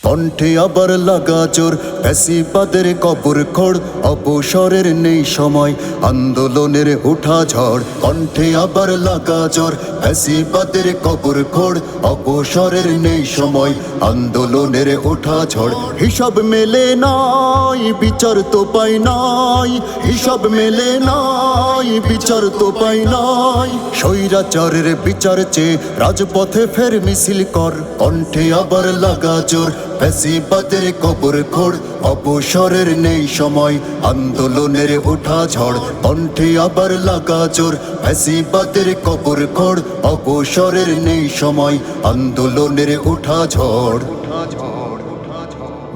কণ্ঠে আবার লাগা চোর ফ্যাসিবাদের কবর খোড়, অবসরের নেই সময়, আন্দোলনের উঠা ঝড়। কণ্ঠে আবার লাগা চোর ফ্যাসিবাদের কবর খোড়, অবসরের নেই সময়, আন্দোলনের উঠা ঝড়। হিসাব মেলে নাই, বিচার তো পাই নাই। হিসাব মেলে নাই, বিচার তো পাই নাই। স্বৈরাচারের বিচার চেয়ে রাজপথে ফের মিছিল কর। কণ্ঠে আবার লাগা চোর ফ্যাসিবাদের কবর অবসরের নেই সময়, আন্দোলনের ওঠা ঝড়, কণ্ঠে আবার লাগা চোর ফ্যাসিবাদের কবর অবসরের নেই সময়, আন্দোলনের ওঠা ঝড়।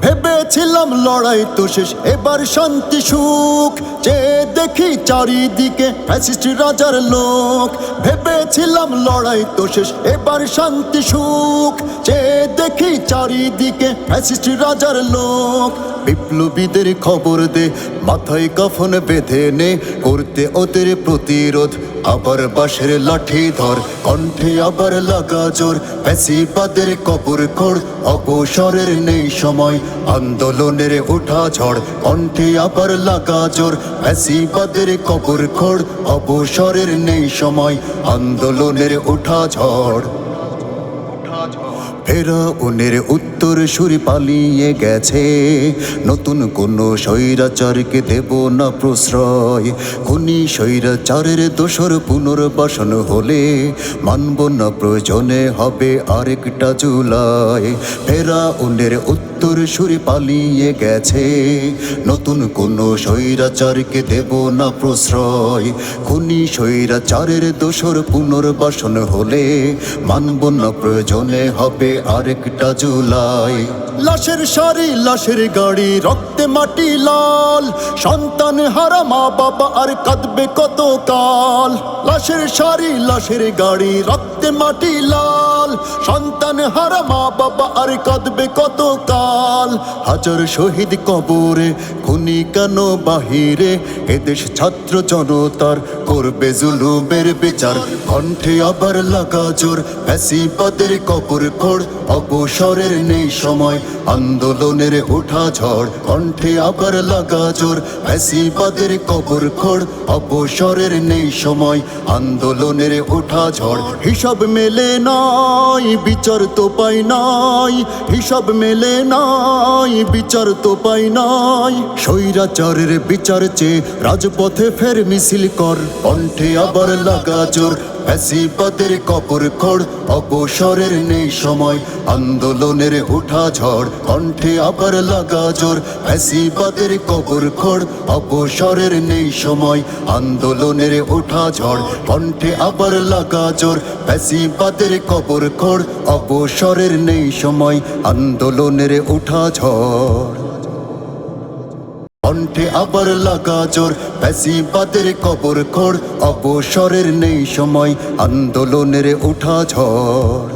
ভেবেছিলাম লড়াই তো শেষ, এবার শান্তি সুখ। যে দেখি চারিদিকে ফ্যাসিস্ট রাজার লোক, ভেবেছিলাম লড়াই তো শেষ, এবার শান্তি সুখ। যে দেখি চারিদিকে ফ্যাসিস্ট রাজার লোক, বিপ্লবীদের খবর দে, মাথায় কাফন বেঁধে নে, করতে ওদের প্রতিরোধ। আবার বাঁশের লাঠি ধর, কণ্ঠে আবার লাগা জোর প্যাসিবাদের কবর খোড় অবসরের নেই সময়, আন্দোলনের ওঠা ঝড়, কণ্ঠে আবার লাগা জোর প্যাসিবাদের কবর খড় অবসরের নেই সময় আন্দোলনের ওঠা ঝড়। ফেরা উনের উত্তর সুরি পালিয়ে গেছে। নতুন কোন স্বৈরাচারকে দেব না প্রশ্রয়। খুনি স্বৈরাচারের দোসর পুনর্বাসন হলে মানব না প্রয়োজনে হবে আরেকটা জুলাই ফেরা উনের উত্তর সুরি পালিয়ে গেছে। নতুন কোন স্বৈরাচারকে দেব না প্রশ্রয়। খুনি স্বৈরাচারের দোসর পুনর্বাসন হলে মানব না প্রয়োজনে হবে আরেকটা জুলাই। লাশের সারি, লাশের গাড়ি, রক্তে মাটি লাল। সন্তান হারা, মা বাবা আর কাঁদবে কত কাল লাশের সারি, লাশের গাড়ি, রক্তে মাটি লাল। সন্তান হারা, মা বাবা আর কাঁদবে কত কাল হাজার শহীদ কবরে, খুনি কেন বাহিরে? এদেশ ছাত্র জনতার করবে জুলুমের বিচার। কণ্ঠে আবার লাগা জোর, ফ্যাসিবাদের কবর খোড়। অবসরের নেই সময়, আন্দোলনের ওঠা ঝড়, কণ্ঠে আবার লাগা জোর, ফ্যাসিবাদের কবর খোড় অবসরের নেই সময়, আন্দোলনের ওঠা ঝড়। হিসাব মেলে নাই, বিচার তো পাই নাই, হিসাব মেলে নাই, বিচার তো পাই নাই। স্বৈরাচারের বিচার চেয়ে রাজপথে ফের মিছিল কর, কণ্ঠে আবার লাগা জোর ফ্যাসিবাদের কপর খোড় অবসরের নেই সময়, আন্দোলনের ওঠা ঝড়, কণ্ঠে আবার লাগা জোর। ফ্যাসিবাদের কবর খোড় অবসরের নেই সময়, আন্দোলনের ওঠা ঝড়, কণ্ঠে আবার লাগা জোর। ফ্যাসিবাদের কবর খোড় অবসরের নেই সময়, আন্দোলনের ওঠা ঝড়। কণ্ঠে আবার লাগা জোর। ফ্যাসিবাদের কবর খোড় অবসরের নেই সময়। আন্দোলনের উঠা ঝড়।